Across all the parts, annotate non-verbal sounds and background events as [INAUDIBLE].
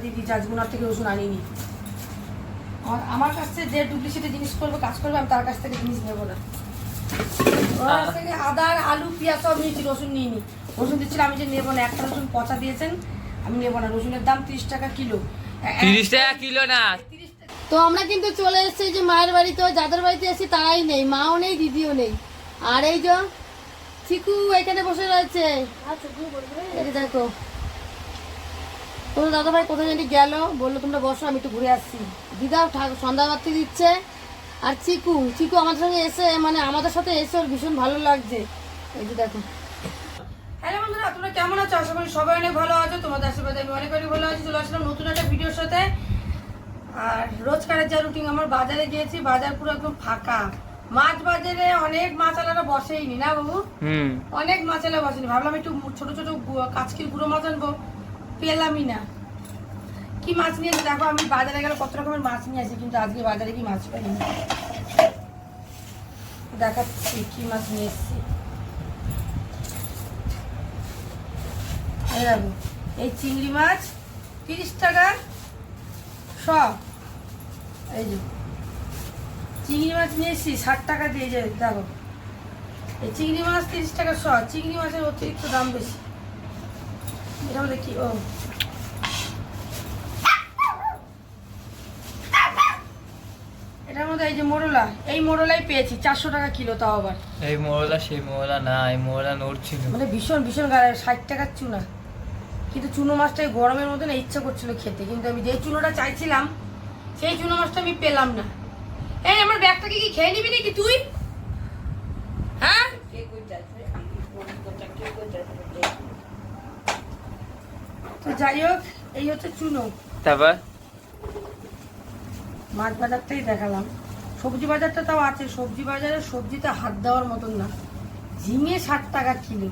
দিয়ে দিয়েছি থেকে রসুন আনিনি। আমার আমার কাছ থেকে যে ডুপ্লিসিটি জিনিস করবে কাজ করবে আমি তার কাছ থেকে জিনিস নেব না। ওনার থেকে আদা আলু পেঁয়াজ সব নিয়েছি রসুন নিইনি। রসুন দিচ্ছিল আমি যে নেব না একটা রসুন পচা দিয়েছেন আমি নেব না। রসুনের দাম তিরিশ টাকা কিলো। তিরিশ টাকা কিলো না। তো আমরা কিন্তু চলে এসেছি যে মায়ের বাড়িতে যাদের বাড়িতে এসেছি তারাই নেই মাও নেই দিদিও নেই। আর এই যে চিকু এখানে বসে রয়েছে। যে দেখো। তোর দাদা ভাই কোথায় জানি গেল। বলল তোমরা বসো আমি একটু ঘুরে আসছি। দিদা ঠাকুর সন্ধ্যা বাতি দিচ্ছে। আর চিকু চিকু আমাদের সঙ্গে এসে মানে আমাদের সাথে এসে ওর ভীষণ ভালো লাগছে। এই যে দেখো। হ্যালো বন্ধুরা তোমরা কেমন আছো? আশা করি সবাই অনেক ভালো আছো। তোমাদের আশীর্বাদে আমি অনেক অনেক ভালো আছি। চলে আসলাম নতুন একটা ভিডিওর সাথে। আর রোজকারের যা রুটিন আমার বাজারে গিয়েছি বাজার পুরো একদম ফাঁকা। মাছ বাজারে অনেক মাছালারা বসেইনি না বাবু? হুম। অনেক মাছালা বসেনি। ভাবলাম একটু ছোট ছোট কাচকির গুঁড়ো মাছ আনব। পেলামই না। কি মাছ নিয়েছি দেখো, আমি বাজারে গেলে কত রকমের মাছ নিয়ে আসি, কিন্তু আজকে বাজারে কি মাছ পাইনি। দেখাচ্ছি কি মাছ নিয়ে এসেছি। এই চিংড়ি মাছ, তিরিশ টাকা, সব। এই যে, চিংড়ি মাছ নিয়ে এসেছি, ষাট টাকা দিয়ে যে, দেখো। এই চিংড়ি মাছ তিরিশ টাকা শ চিংড়ি মাছের অতিরিক্ত দাম বেশি। এটা বলে কি, ও এটার মধ্যে এই যে মোরলা এই মোরলাই পেয়েছি চারশো টাকা কিলো তাও আবার। এই মোড়লা সেই মোড়লা না এই মোড়লা নড়ছিল। মানে ভীষণ ভীষণ ষাট টাকার চুনা। কিন্তু চুনো মাছটা এই গরমের মধ্যে না ইচ্ছা করছিল খেতে। কিন্তু আমি যে চুনোটা চাইছিলাম সেই চুনো মাছটা আমি পেলাম না। এই আমার ব্যাগটাকে কি খেয়ে নিবি নাকি তুই? হ্যাঁ? তো যাই হোক এই হচ্ছে চুনো। তারপর? মাছ বাজারটাই দেখালাম। সবজি বাজারটা তাও আছে সবজি বাজারে সবজিতে হাত দেওয়ার মতন না। ঝিঙে ষাট টাকা কিলো।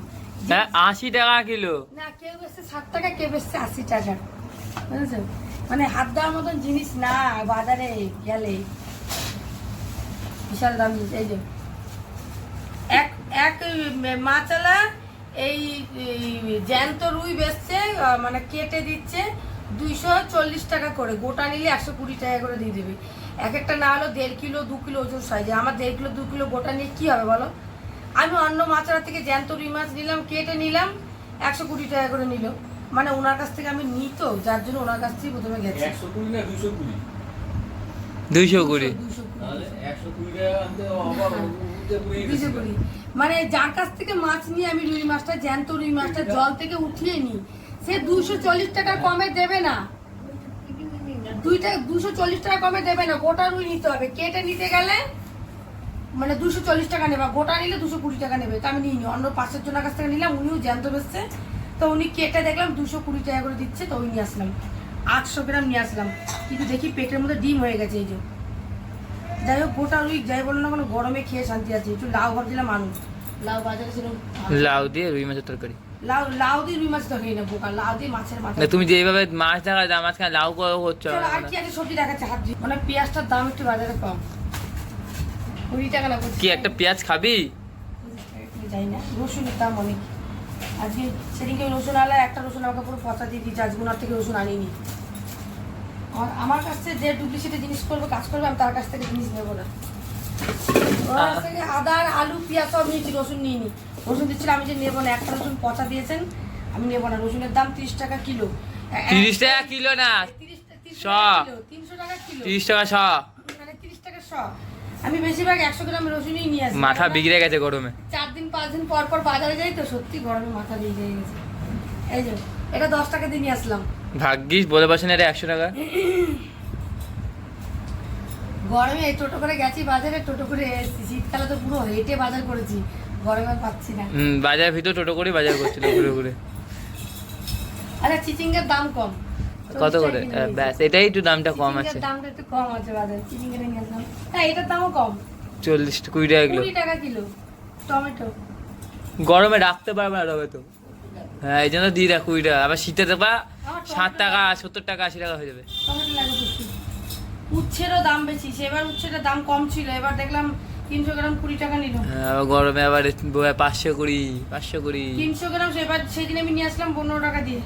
হ্যাঁ আশি টাকা কিলো। না কেউ বেচছে ষাট টাকা কেউ বেচছে আশি টাকা। বুঝেছ? মানে হাত দেওয়ার মতন জিনিস না বাজারে গেলে। বিশাল দাম দিচ্ছে এই যে। এক এক মাছালা এই এই জ্যান্ত রুই বেচছে মানে কেটে দিচ্ছে দুইশো চল্লিশ টাকা করে। গোটা নিলে একশো কুড়ি টাকা করে দিয়ে দেবে। এক একটা না হলো দেড় কিলো দু কিলো ওজন সাইজে। আমার দেড় কিলো দু কিলো গোটা নিয়ে কি হবে বলো? আমি অন্য মাছারা থেকে জ্যান্ত রুই মাছ নিলাম কেটে নিলাম একশো কুড়ি টাকা করে নিল। মানে ওনার কাছ থেকে আমি নিই তো যার জন্য ওনার কাছ থেকে প্রথমে গেছি। একশো কুড়ি না দুশো কুড়ি? দুইশো কুড়ি। মানে যার কাছ থেকে মাছ নিয়ে আমি রুই মাছটা জ্যান্ত রুই মাছটা জল থেকে উঠিয়ে নিই সে দুশো চল্লিশ টাকা কমে দেবে না। দুইটা দুশো চল্লিশ টাকা কমে দেবে না গোটা রুই নিতে হবে। কেটে নিতে গেলে মানে দুশো চল্লিশ টাকা নেবে গোটা নিলে দুশো কুড়ি টাকা নেবে। তো আমি নিইনি অন্য পাঁচশো জনের কাছ থেকে নিলাম উনিও জ্যান্ত বেসছে তো উনি কেটে দেখলাম দুশো কুড়ি টাকা করে দিচ্ছে তো ওই নিয়ে আসলাম। আটশো গ্রাম নিয়ে আসলাম। কিন্তু দেখি পেটের মধ্যে ডিম হয়ে গেছে এই যে। যাই হোক গোটা রুই যাই বলো না কোনো গরমে খেয়ে শান্তি আছে। একটু লাউ ভাবছিলাম মানুষ লাউ বাজারে ছিল লাউ দিয়ে রুই মাছের তরকারি। লাউ লাউ দিয়ে রুই মাছ না বোকা লাউ দিয়ে মাছের মাথা তুমি যেভাবে মাছ দেখা যায় মাঝখানে লাউ করে হচ্ছে। আর কি আছে সবজি দেখাচ্ছে হাত মানে পেঁয়াজটার দাম একটু বাজারে কম। কুড়ি টাকা না কি একটা পেঁয়াজ খাবি? যাই না রসুনের দাম অনেক। আজকে সেদিনকে রসুন আলা একটা রসুন আমাকে পুরো পচা দিয়ে দিয়েছে আজকে ওনার থেকে রসুন আনিনি। আমার আমার কাছ থেকে যে ডুপ্লিসিটি জিনিস করবে কাজ করবে আমি তার কাছ থেকে জিনিস নেব না। ওনার কাছ থেকে আদা আর আলু পেঁয়াজ সব নিয়েছি রসুন নিইনি। রসুন দিচ্ছিল আমি যে নেব না একটা রসুন পচা দিয়েছেন আমি নেব না রসুনের দাম তিরিশ টাকা কিলো। তিরিশ টাকা কিলো না তিরিশ তিরিশ শ। টাকা তিনশো টাকা কিলো। তিরিশ টাকা শ। মানে তিরিশ টাকা শ। আমি বেশিরভাগ একশো গ্রাম রসুনই নিয়ে আসি। মাথা বিগড়ে গেছে গরমে। চার দিন পাঁচ দিন পর পর বাজারে যাই তো সত্যি গরমে মাথা বিগড়ে গেছে। এই যে এটা দশ টাকা দিয়ে নিয়ে আসলাম। ভাগ্যিস বলে বসেন এটা একশো টাকা। গরমে এই টোটো করে গেছি বাজারে টোটো করে এসেছি শীতকালে তো পুরো হেঁটে বাজার করেছি। গরমে পাচ্ছি না। হুম, বাজারের ভিতর টোটো করে বাজার করছিল ঘুরে ঘুরে। আচ্ছা চিচিঙ্গের দাম কম। কত করে? ব্যাস এটাই একটু দামটা কম আছে। দামটা একটু কম আছে বাজারে চিচিঙ্গের নিয়ে আসলাম। হ্যাঁ এটার দামও কম। চল্লিশ কুড়ি টাকা কিলো। কুড়ি টাকা কিলো টমেটো। গরমে রাখতে পারবে না টমেটো হ্যাঁ এই জন্য দিয়ে দেখ কুড়ি টাকা। আবার শীতে দেবা ষাট টাকা সত্তর টাকা আশি টাকা হয়ে যাবে। টমেটো লাগে উচ্ছেরও দাম বেশি সেবার উচ্ছেটার দাম কম ছিল। এবার দেখলাম তিনশো গ্রাম কুড়ি টাকা নিল। হ্যাঁ, আবার গরমে আবার বয়ে পাঁচশো কুড়ি পাঁচশো কুড়ি। তিনশো গ্রাম সেবার সেদিন আমি নিয়ে আসলাম পনেরো টাকা দিয়ে।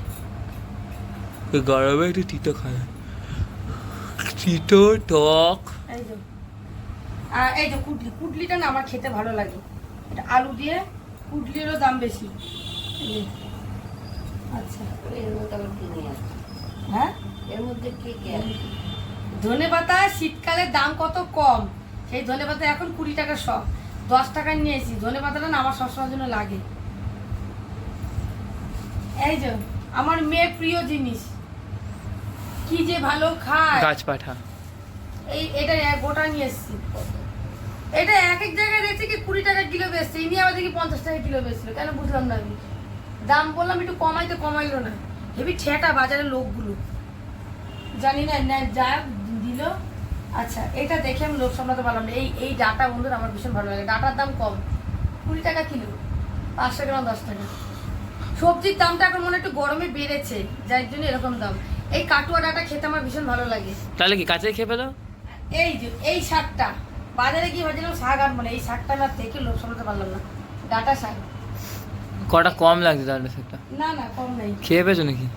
ওই গরমে একটু তিতো খায়। তিতো টক। এই যে। আর এই যে কুটলি। কুটলিটা না আমার খেতে ভালো লাগে। এটা আলু দিয়ে কুটলিরও দাম বেশি। আচ্ছা এর মধ্যে আবার কি নিয়ে হ্যাঁ? এর মধ্যে কি কি আছে? ধনে পাতা শীতকালে দাম কত কম? সেই ধনে পাতা এখন কুড়ি টাকা শ দশ টাকা নিয়েছি ধনে পাতাটা না আমার সবসময়ের জন্য লাগে। এই যে আমার মেয়ে প্রিয় জিনিস। কি যে ভালো খায়। গাছ পাঠা। এই এটা এক গোটা নিয়ে এসেছি। এটা এক এক জায়গায় দেখছি কি কুড়ি টাকা কিলো বেচছে? ইনি আবার দেখি পঞ্চাশ টাকা কিলো বেচছিল। কেন বুঝলাম না আমি। দাম বললাম একটু কমাইতে কমাইলো না। হেবি ঠেটা বাজারের লোকগুলো। জানি না না যা দিল। আচ্ছা এটা দেখে আমি লোক সামলাতে পারলাম না। এই এই ডাটা বন্ধুর আমার ভীষণ ভালো লাগে। ডাটার দাম কম। কুড়ি টাকা কিলো। পাঁচশো গ্রাম দশ টাকা। সবজির দামটা এখন মনে একটু গরমে বেড়েছে। যার জন্য এরকম দাম। এই কাটুয়া ডাটা খেতে আমার ভীষণ ভালো লাগে। তাহলে কি কাঁচাই খেয়ে পেল এই যে এই শাকটা। বাজারে কি ভাবছিলাম শাক আনব না। এই শাকটা না দেখে লোক সামলাতে পারলাম না। ডাটা শাক। কটা কম লাগছে তাহলে সেটা না না কম নেই। খেয়ে পেয়েছ নাকি?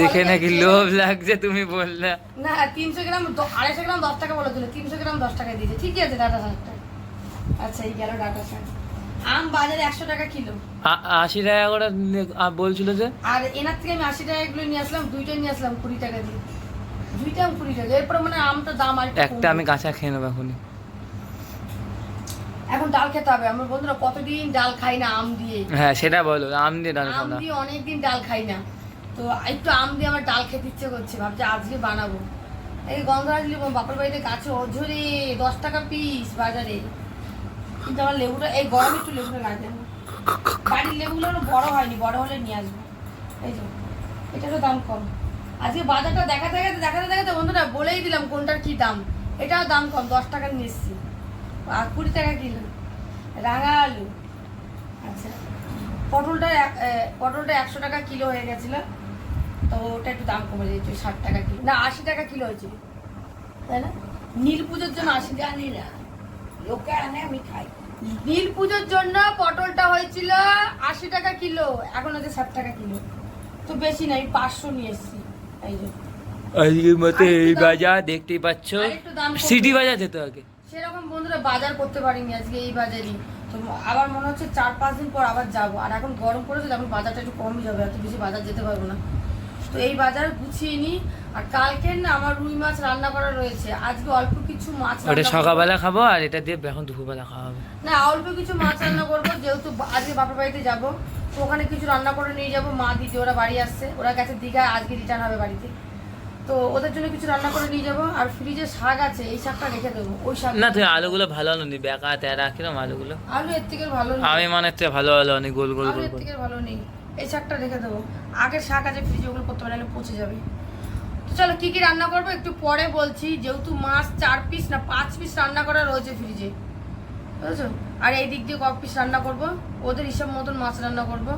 দেখে নাকি লোভ লাগছে তুমি বললে। না তিনশো গ্রাম আড়াইশো গ্রাম দশ টাকা বলে দিল তিনশো গ্রাম দশ টাকা দিয়েছে। আছে ডাটা শাকটা আচ্ছা এই গেল ডাটা শাক আম বাজারে একশো টাকা কিলো। আশি টাকা করে বলছিল যে? আর এনার থেকে আমি আশি টাকা এগুলো নিয়ে আসলাম দুইটা নিয়ে আসলাম কুড়ি টাকা দিয়ে। দুইটা আম কুড়ি টাকা এরপরে মানে আমটা দাম আর একটু আমি। কাঁচা খেয়ে নেব এখনই। এখন ডাল খেতে হবে আমার বন্ধুরা কতদিন ডাল খাই না আম দিয়ে? হ্যাঁ সেটা বলো আম দিয়ে ডাল আম না। দিয়ে অনেকদিন ডাল খাই না। তো একটু আম দিয়ে আমার ডাল খেতে ইচ্ছে করছে, ভাবছি আজকে বানাবো। এই গন্ধরাজ লেবু বাপের বাড়িতে গাছে অঝরে দশ টাকা পিস বাজারে। কিন্তু আমার লেবুটা, এই গরমে একটু লেবুটা লাগে না বাড়ির লেবুগুলো বড় হয়নি, বড় হলে নিয়ে আসব। এই যে, এটারও দাম কম। আজকে বাজারটা দেখাতে দেখাতে দেখাতে দেখাতে বন্ধুরা বলেই দিলাম কোনটার কি দাম। এটাও দাম কম, দশ টাকা নিয়ে এসছি। আর কুড়ি টাকা কিলো। রাঙা আলু। আচ্ছা পটলটা পটলটা একশো টাকা কিলো হয়ে গেছিল। তো ওটা একটু দাম কমে দিয়েছে ষাট টাকা কিলো। না আশি টাকা কিলো হয়েছে। তাই না? নীল পুজোর জন্য আশি টাকা জানি না। লোকে আনে আমি খাই। নীল পুজোর জন্য পটলটা হয়েছিল আশি টাকা কিলো। এখন হচ্ছে ষাট টাকা কিলো। তো বেশি না আমি পাঁচশো নিয়ে এসেছি। এই যে। আজকের মতো এই বাজার দেখতেই পাচ্ছ। সিটি বাজার যেতে আগে সেরকম বন্ধুরা বাজার করতে পারিনি আজকে এই বাজারই। তো আবার মনে হচ্ছে চার পাঁচ দিন পর আবার যাব। আর এখন গরম পড়েছে এখন বাজারটা একটু কমই যাবে। এত বেশি বাজার যেতে পারব না। তো এই বাজার গুছিয়ে নিই আর কালকের না আমার রুই মাছ রান্না করা রয়েছে। আজকে অল্প কিছু মাছ ওটা সকালবেলা খাব আর এটা দিয়ে এখন দুপুরবেলা খাওয়া হবে না অল্প কিছু মাছ রান্না করব। যেহেতু আজকে বাপের বাড়িতে যাব তো ওখানে কিছু রান্না করে নিয়ে যাব। মা দিদি ওরা বাড়ি আসছে। ওরা গেছে দীঘায় আজকে রিটার্ন হবে বাড়িতে। তো ওদের জন্য কিছু রান্না করে নিয়ে যাব। আর ফ্রিজে শাক আছে এই শাকটা রেখে দেবো। ওই শাক না তুই আলুগুলো ভালো আলো নি বেকা তেরা কিরম আলুগুলো? আলু এর থেকে ভালো। আমি মনে ভালো আলো অনেক গোল গোল গোল এর থেকে ভালো নেই। এই শাকটা রেখে দেবো। আগের শাক আছে ফ্রিজে ওগুলো করতে পারলে পচে যাবে। তো চলো, কী কী রান্না করব? একটু পরে বলছি, যেহেতু মাছ চার পিস না, পাঁচ পিস রান্না করা রয়েছে ফ্রিজে বুঝেছ? আর এই দিক দিয়ে ক পিস রান্না করব? ওদের হিসাব মতন মাছ রান্না করব।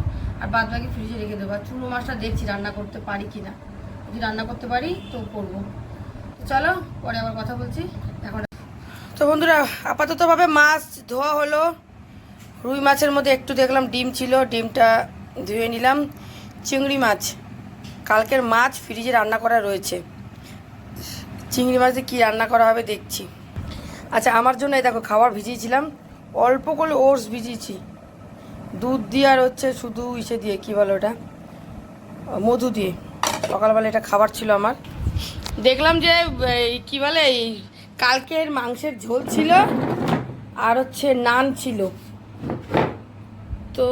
আর বাদ বাকি ফ্রিজে রেখে দেবো। আর চুনো মাছটা দেখছি রান্না করতে পারি কি না যদি রান্না করতে পারি, তো করব। তো চলো, পরে আবার কথা বলছি। এখন তো বন্ধুরা, আপাততভাবে মাছ ধোয়া হলো। রুই মাছের মধ্যে একটু দেখলাম ডিম ছিল। ডিমটা ধুয়ে নিলাম চিংড়ি মাছ। কালকের মাছ ফ্রিজে রান্না করা রয়েছে। চিংড়ি মাছে কি রান্না করা হবে দেখছি। আচ্ছা আমার জন্য এই দেখো খাবার ভিজিয়েছিলাম। অল্প করে ওটস ভিজিয়েছি। দুধ দিয়ে আর হচ্ছে শুধু ইসে দিয়ে, কী বলো ওটা? মধু দিয়ে। সকালবেলা এটা খাবার ছিল আমার। দেখলাম যে কী বলে, এই কালকের মাংসের ঝোল ছিল আর হচ্ছে নান ছিল। তো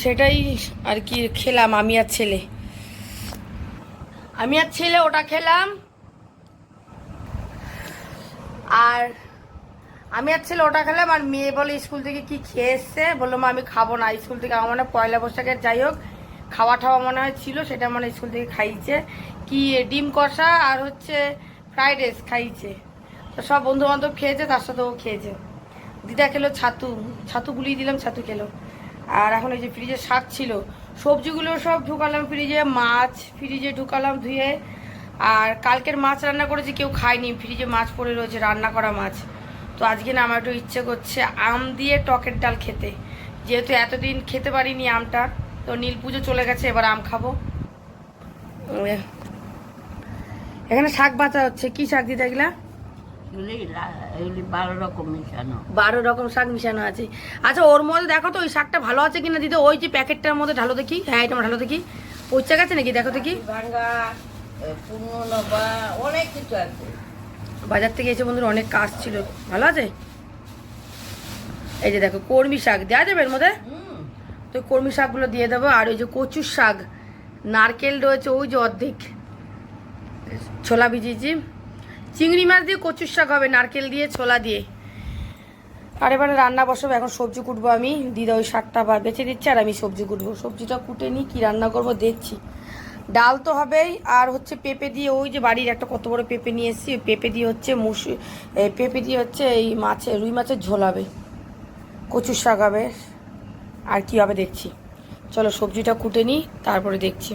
সেটাই আর কি খেলাম, আমি আর ছেলে। আমি আর ছেলে, ওটা খেলাম। আর আমি আর ছেলে, ওটা খেলাম। আর মেয়ে বলে স্কুল থেকে কি খেয়ে এসছে? বলল, মা, আমি খাব না। স্কুল থেকে আমার মনে পয়লা বৈশাখের যাই হোক, খাওয়া ঠাওয়া মনে হয় ছিল, সেটা মানে স্কুল থেকে খাইয়েছে কি ডিম কষা আর হচ্ছে ফ্রাইড রাইস খাইয়েছে তো সব বন্ধু বান্ধব খেয়েছে, তার সাথেও খেয়েছে। দিদা খেলো ছাতু ছাতু গুলিয়ে দিলাম, ছাতু খেলো। আর এখন এই যে ফ্রিজে শাক ছিল, সবজিগুলো সব ঢুকালাম ফ্রিজে মাছ ফ্রিজে ঢুকালাম ধুয়ে। আর কালকের মাছ রান্না করেছি, কেউ খায়নি ফ্রিজে মাছ পড়ে রয়েছে, রান্না করা মাছ। তো আজকে না আমার একটু ইচ্ছে করছে আম দিয়ে টকের ডাল খেতে। যেহেতু এতদিন খেতে পারিনি আমটা, তো নীল পুজো চলে গেছে, এবার আম খাব। এখানে শাক বাতা হচ্ছে। কি শাক দিতে এগুলি? বারো রকম মিশানো। বারো রকম শাক মিশানো আছে। আচ্ছা ওর মধ্যে দেখো তো ওই শাকটা ভালো আছে কিনা দিতে ওই যে প্যাকেটটার মধ্যে ঢালো দেখি। হ্যাঁ এটা ঢালো দেখি। পচা গেছে নাকি? দেখো দেখি। অনেক কিছু আছে। বাজার থেকে এসে বন্ধুরা অনেক কাজ ছিল। ভালো আছে? এই যে দেখো কর্মী শাক দেওয়া যাবে এর মধ্যে? তো কর্মী শাকগুলো দিয়ে দেবো। আর ওই যে কচুর শাক নারকেল রয়েছে ওই যে অর্ধেক। ছোলা ভিজিয়েছি। চিংড়ি মাছ দিয়ে কচুর শাক হবে, নারকেল দিয়ে, ছোলা দিয়ে। আর এবারে রান্না বসাবো, এখন সবজি কুটবো আমি। দিদা ওই শাকটা বা বেছে দিচ্ছে আর আমি সবজি কুটবো। সবজিটা কুটে নিই, কী রান্না করব দেখছি। ডাল তো হবেই, আর হচ্ছে পেঁপে দিয়ে ওই যে বাড়ির একটা কত বড় পেঁপে নিয়ে এসেছি, ওই পেঁপে দিয়ে হচ্ছে মুসু পেঁপে দিয়ে হচ্ছে এই মাছের রুই মাছের ঝোল হবে। কচুর শাক হবে। আর কি হবে দেখছি। চলো সবজিটা কুটে নিই, তারপরে দেখছি।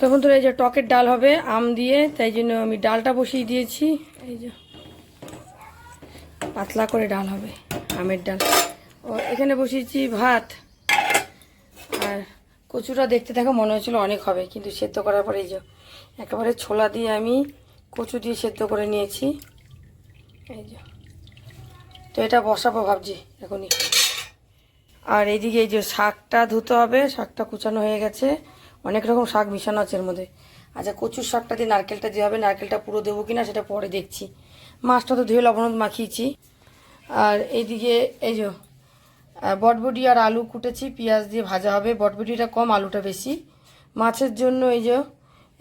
তখন তো এই যে টকের ডাল হবে, আম দিয়ে, তাই জন্য আমি ডালটা বসিয়ে দিয়েছি। এই যে পাতলা করে ডাল হবে, আমের ডাল। ও, এখানে বসিয়েছি ভাত। আর কচুটা দেখতে দেখো মনে হচ্ছিল অনেক হবে, কিন্তু সেদ্ধ করার পরে এই যে একেবারে ছোলা দিয়ে আমি কচু দিয়ে সেদ্ধ করে নিয়েছি। এই যে। তো এটা বসাবো ভাবছি, এখনই। আর এইদিকে এই যে শাকটা ধুতে হবে, শাকটা কুচানো হয়ে গেছে। অনেক রকম শাক মিশানো আছে এর মধ্যে। আচ্ছা কচুর শাকটা দিয়ে নারকেলটা দিয়ে হবে নারকেলটা পুরো দেবো কিনা সেটা পরে দেখছি। মাছটা তো ধুয়ে লবণ মাখিয়েছি। আর এইদিকে এই যে বটবটি আর আলু কুটেছি পেঁয়াজ দিয়ে ভাজা হবে। বটবটিটা কম আলুটা বেশি। মাছের জন্য এই যে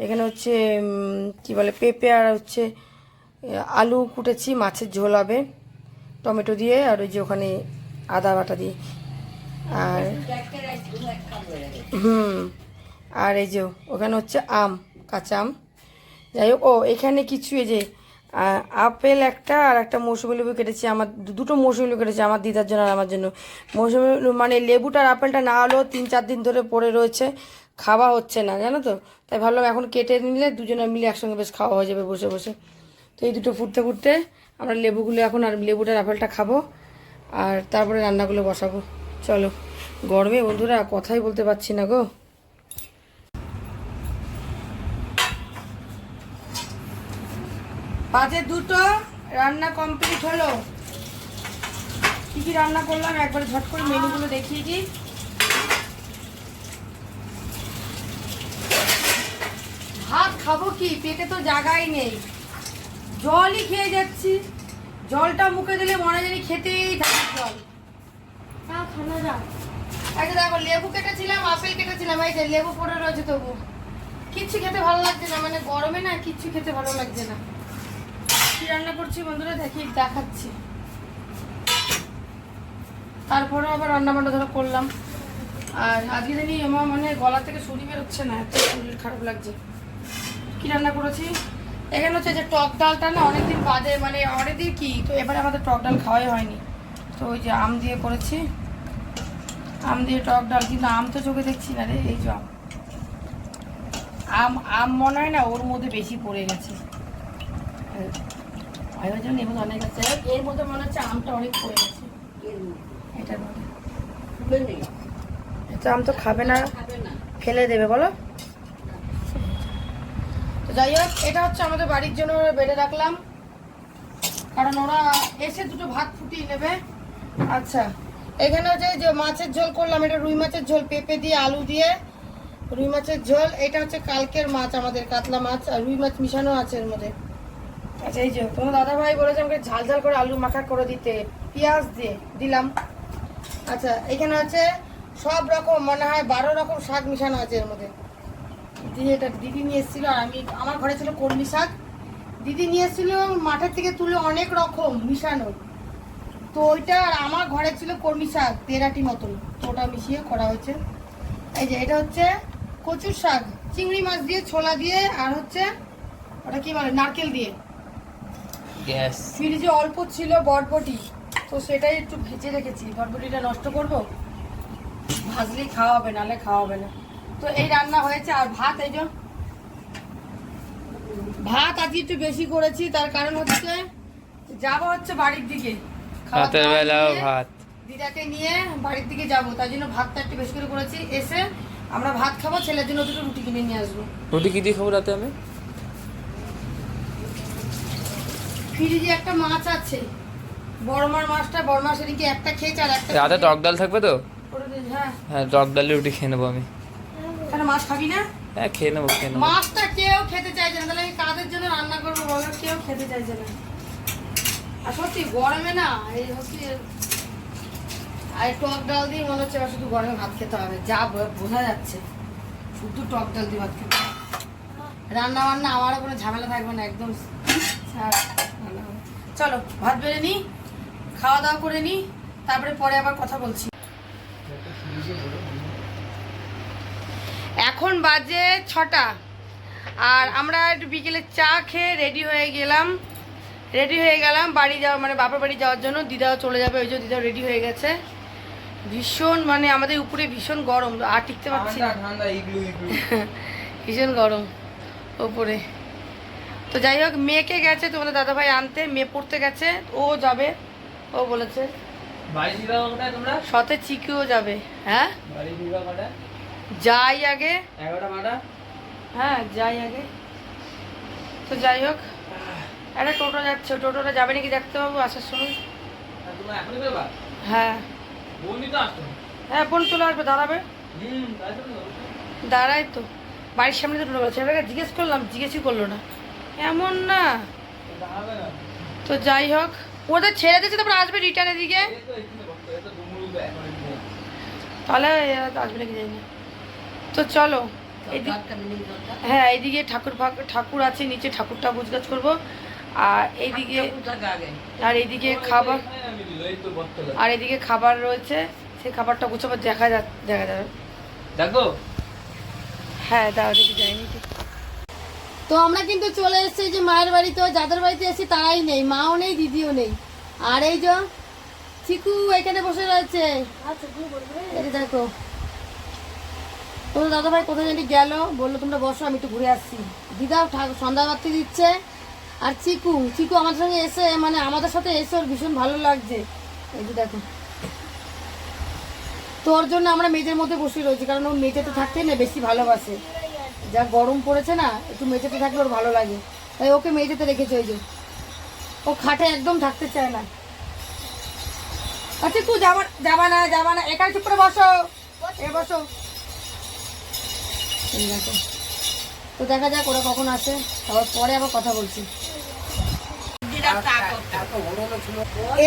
এখানে হচ্ছে কি বলে পেঁপে আর হচ্ছে আলু কুটেছি মাছের ঝোল হবে। টমেটো দিয়ে আর ওই যে ওখানে আদা বাটা দিয়ে। আর হুম। আর এই যে ওখানে হচ্ছে আম, কাঁচা আম। যাই হোক, ও, এখানে কিছু এই যে আপেল একটা আর একটা মৌসুমি লেবু কেটেছি আমার দুটো মৌসুমি লেবু কেটেছি আমার দিদার জন্য আর আমার জন্য। মৌসুমি মানে লেবুটা আর আপেলটা না হলেও তিন, চার দিন ধরে পড়ে রয়েছে, খাওয়া হচ্ছে না, জানো তো? তাই ভাবলাম এখন কেটে নিলে দুজনে মিলে একসঙ্গে বেশ খাওয়া হয়ে যাবে বসে বসে। তো এই দুটো ফুটতে ফুটতে আমরা লেবুগুলো এখন আর লেবুটার আপেলটা খাব আর তারপরে রান্নাগুলো বসাবো। চলো, গরমে বন্ধুরা কথাই বলতে পারছি না গো। বাজে দুটো রান্না কমপ্লিট হলো। কি কি রান্না করলাম? একবার ঝট করে মেনুগুলো দেখিয়ে দিই। ভাত খাব কি? পেটে তো জায়গাই নেই। জলই খেয়ে যাচ্ছি। জলটা মুখে দিলে মনে জানি খেতেই থাকে জল। না খানা যা আচ্ছা দেখো লেবু কেটেছিলাম আপেল কেটেছিলাম। এই যে লেবু পড়ে রয়েছে তবু। কিচ্ছু খেতে ভালো লাগছে না মানে গরমে না কিচ্ছু খেতে ভালো লাগছে না। কি রান্না করছি বন্ধুরা? দেখি, দেখাচ্ছি। তারপরে আবার রান্না বান্না ধরো করলাম। আর আজকে জানি আমার মানে গলা থেকে শরীর বেরোচ্ছে না, এত শরীর খারাপ লাগছে। কি রান্না করেছি? এখানে হচ্ছে যে টক ডালটা না অনেকদিন বাদে মানে অনেকদিন কি, তো এবারে আমাদের টক ডাল খাওয়াই হয়নি। তো ওই যে আম দিয়ে করেছি। আম দিয়ে টক ডাল, কিন্তু আম তো চোখে দেখছি না রে, এই যে আম। আম আম মনে হয় না ওর মধ্যে বেশি পড়ে গেছে। আয়ো জন্য অনেক আছে। এর মধ্যে মনে হচ্ছে আমটা অনেক পড়ে গেছে। এটার মধ্যে। এটা আম তো খাবে না। ফেলে দেবে বলো। তো যাই হোক এটা হচ্ছে আমাদের বাড়ির জন্য বেড়ে রাখলাম। কারণ ওরা এসে দুটো ভাত ফুটিয়ে নেবে। আচ্ছা এখানে হচ্ছে যে মাছের ঝোল করলাম এটা রুই মাছের ঝোল পেঁপে দিয়ে আলু দিয়ে। রুই মাছের ঝোল এটা হচ্ছে কালকের মাছ আমাদের কাতলা মাছ আর রুই মাছ মিশানো আছে এর মধ্যে। আচ্ছা এই যে, তোমার দাদা ভাই বলেছে আমাকে ঝাল ঝাল করে আলু মাখা করে দিতে। পেঁয়াজ দিয়ে, দিলাম। আচ্ছা এখানে আছে সব রকম, মনে হয় বারো রকম শাক মিশানো আছে এর মধ্যে। দিয়ে এটা, দিদি নিয়ে এসেছিল, আর আমি, আমার ঘরে ছিল কলমি শাক। দিদি নিয়ে এসেছিল মাঠের থেকে তুলে অনেক রকম মিশানো। তো ওইটা আর আমার ঘরে ছিল কলমি শাক, তেরাটি মতন। ওটা মিশিয়ে করা হয়েছে। এই যে, এটা হচ্ছে কচুর শাক। চিংড়ি মাছ দিয়ে, ছোলা দিয়ে, আর হচ্ছে, ওটা কি বলে, নারকেল দিয়ে। গ্যাস ফ্রিজে অল্প ছিল বটবটি তো সেটাই একটু ভেজে রেখেছি। বটবটিটা নষ্ট করব? ভাজলেই খাওয়া হবে নাহলে খাওয়া হবে না। তো এই রান্না হয়েছে আর ভাত এই ভাত আজকে একটু বেশি করেছি তার কারণ হচ্ছে যাব হচ্ছে বাড়ির দিকে। রাতের বেলাও ভাত। দিদাকে নিয়ে বাড়ির দিকে যাব তার জন্য ভাতটা একটু বেশি করে করেছি। এসে আমরা ভাত খাব ছেলের জন্য দুটো রুটি কিনে নিয়ে আসব। রুটি কি দিয়ে খাব রাতে আমি? ফ্রিজে একটা মাছ আছে। বড় মার মাছটা বড় মাছ এদিকে একটা খেয়েছে আর একটা রাতে টক ডাল থাকবে তো? হ্যাঁ। হ্যাঁ টক ডালে রুটি খেয়ে নেব আমি। তাহলে মাছ খাবি না? হ্যাঁ খেয়ে নেব খেয়ে নেব। মাছটা কেউ খেতে চাইছে না। তাহলে আমি কাদের জন্য রান্না করব বলো? কেউ খেতে চাইছে না। আর সত্যি গরমে না এই হচ্ছে আর টক ডাল দিয়ে মনে হচ্ছে এবার শুধু গরমে ভাত খেতে হবে। যা বোঝা যাচ্ছে। শুধু টক ডাল দিয়ে ভাত খেতে হবে। রান্না বান্না আমারও কোনো ঝামেলা থাকবে না একদম। রান্না। চলো ভাত বেড়ে নিই খাওয়া দাওয়া করে নিই তারপরে পরে আবার কথা বলছি। এখন বাজে ছটা আর আমরা একটু বিকেলে চা খেয়ে রেডি হয়ে গেলাম। রেডি হয়ে গেলাম বাড়ি যাওয়া মানে বাপের বাড়ি যাওয়ার জন্য। দিদাও চলে যাবে ওই জন্য দিদাও রেডি হয়ে গেছে। ভীষণ মানে আমাদের উপরে ভীষণ গরম আর টিকতে পারছি [LAUGHS] ভীষণ গরম ওপরে। তো যাই হোক মেয়েকে গেছে তোমাদের দাদাভাই আনতে মেয়ে পড়তে গেছে ও যাবে ও বলেছে। সতে চিকিও যাবে হ্যাঁ? যাই আগে। হ্যাঁ যাই আগে। তো যাই হোক একটা টোটো যাচ্ছে টোটোটা যাবে নাকি দেখতে পাবো আসার সময়? হ্যাঁ। হ্যাঁ বোন চলে আসবে দাঁড়াবে। তো। দাঁড়াই তো। বাড়ির সামনে তো টোটো গেছে জিজ্ঞেস করলাম জিজ্ঞেসই করল না। এমন না। তো যাই হোক ওদের ছেড়ে দিয়েছে তারপর আসবে রিটার্ন এখানে। তাহলে আসবে নাকি জানি না। তো চলো হ্যাঁ এইদিকে ঠাকুর ঠাকুর আছে নিচে ঠাকুরটা গুজগাছ করব। আর এইদিকে আর এইদিকে খাবার। আর এদিকে খাবার রয়েছে সেই খাবারটা গুছাবার দেখা যা দেখা যাবে। দেখো। হ্যাঁ দেখি যাইনি তো আমরা কিন্তু চলে এসেছি যে মায়ের বাড়িতে যাদের বাড়িতে এসেছি তারাই নেই মাও নেই দিদিও নেই। আর এই যে চিকু এখানে বসে রয়েছে। দেখো। তোমার দাদা ভাই কোথায় জানি গেল। বলল তোমরা বসো আমি একটু ঘুরে আসছি। দিদা সন্ধ্যা বাতি দিচ্ছে। আর চিকু চিকু আমাদের সঙ্গে এসে মানে আমাদের সাথে এসে ওর ভীষণ ভালো লাগছে। এই যে দেখো। তোর জন্য আমরা মেঝের মধ্যে বসে রয়েছি কারণ ও মেঝেতে থাকতে না বেশি ভালোবাসে। যা গরম পড়েছে না একটু মেঝেতে থাকলে ওর ভালো লাগে। তাই ওকে মেঝেতে রেখেছে ওই যে। ও খাটে একদম থাকতে চায় না। আচ্ছা তুই যাবা যাবা না যাবা না। এখানে চুপ করে বসো। এ বসো। এই দেখো। তো দেখা যাক ওরা কখন আসে। তারপর পরে আবার কথা বলছি।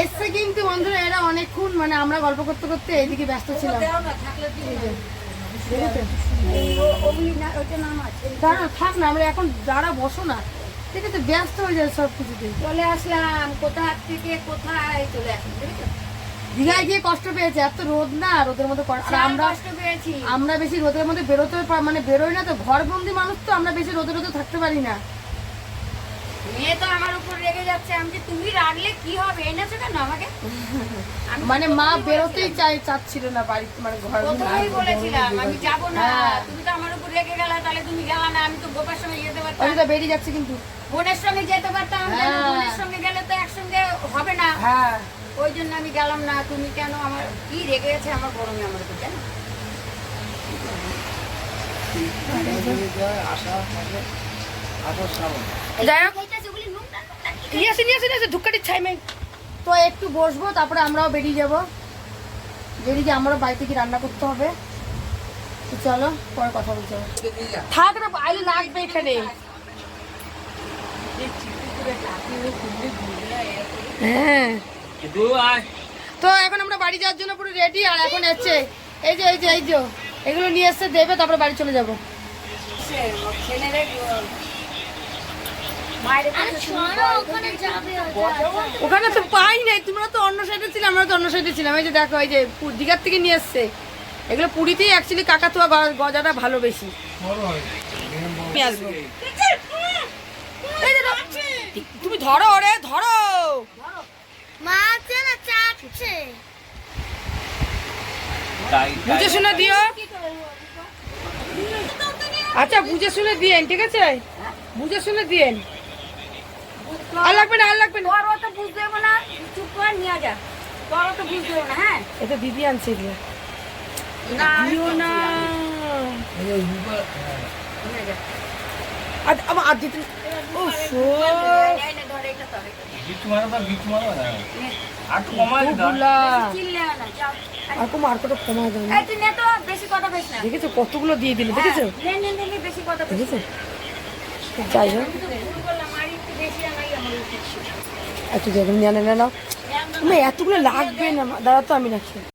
এসছে কিন্তু বন্ধুরা এরা অনেকক্ষণ মানে আমরা গল্প করতে করতে এদিকে ব্যস্ত ছিলাম। দাঁড়া থাক না আমরা এখন দাঁড়া বসো না। ঠিক আছে ব্যস্ত হয়ে যায় সব কিছুতে চলে আসলাম কোথা থেকে কোথায় চলে আসলাম দীঘায় গিয়ে কষ্ট পেয়েছে এত রোদ না রোদের মধ্যে আমরা কষ্ট পেয়েছি। আমরা বেশি রোদের মধ্যে বেরোতে মানে বেরোই না তো ঘর বন্দি মানুষ তো আমরা বেশি রোদে রোদে থাকতে পারি না। মেয়ে তো আমার উপর রেগে যাচ্ছে। আমি যে তুমি রাখলে কি হবে? এনেছো কেন আমাকে? মানে মা বেরোতেই চাই চাচ্ছিল না বাড়ি মানে ঘর প্রথমেই বলেছিলাম আমি যাব না। হ্যাঁ। তুমি তো আমার উপর রেগে গেলা তাহলে তুমি গেলা না আমি তো গোপার সঙ্গে যেতে পারতাম। বেরিয়ে যাচ্ছে কিন্তু। বোনের সঙ্গে যেতে পারতাম হ্যাঁ। বোনের সঙ্গে গেলে তো একসঙ্গে হবে না। হ্যাঁ। ওই জন্য আমি গেলাম না। তুমি কেন আমার কি রেগে গেছে আমার গরমে আমার উপর জানো? যাই হোক। নিয়ে আসি নিয়ে আসি নিয়ে আসি ধুক্কাটি ছাই মেয়ে তো একটু বসবো তারপরে আমরাও বেরিয়ে যাব। বেরিয়ে আমারও বাড়িতে কি রান্না করতে হবে তো চলো পরে কথা বলতে হবে। থাক না আইলে লাগবে এখানে। হ্যাঁ। তো এখন আমরা বাড়ি যাওয়ার জন্য পুরো রেডি আর এখন এসছে এই যে এই যে এই যে এগুলো নিয়ে এসছে দেবে তারপরে বাড়ি চলে যাব। ওখানে তো পাই নাই তোমরা তো অন্য সাইডে ছিলে আমরা তো অন্য সাইডে ছিলাম। এই যে দেখো এই যে দীঘার থেকে নিয়ে এসছে। এগুলো পুরীতেই অ্যাকচুয়ালি কাকাতুয়া গজাটা ভালো বেশি। তুমি ধরো ওরে ধরো। বুঝে শুনে দিও। আচ্ছা বুঝে শুনে দিয়েন ঠিক আছে? বুঝে শুনে দিয়েন। আর লাগবে না আর লাগবে না। চুপ করে নিয়ে যা। না হ্যাঁ? এটা দিদি আনছে এগুলো না দিও না। আর আমার আর দিতে উফ, ও, বিচ্ছু মারো বা বিচ্ছু মারো না। আর তো কমাই দাও গুলা। না যাও। আর দাও। এই তুই নে তো বেশি কথা বেশ না। দেখেছ কতগুলো দিয়ে দিল দেখেছ? নে নে নে, নে বেশি কথা দেখেছ? যাই হোক। একটু দেখুন জানে না এতগুলো লাগবে না দাদা তো আমি রাখছি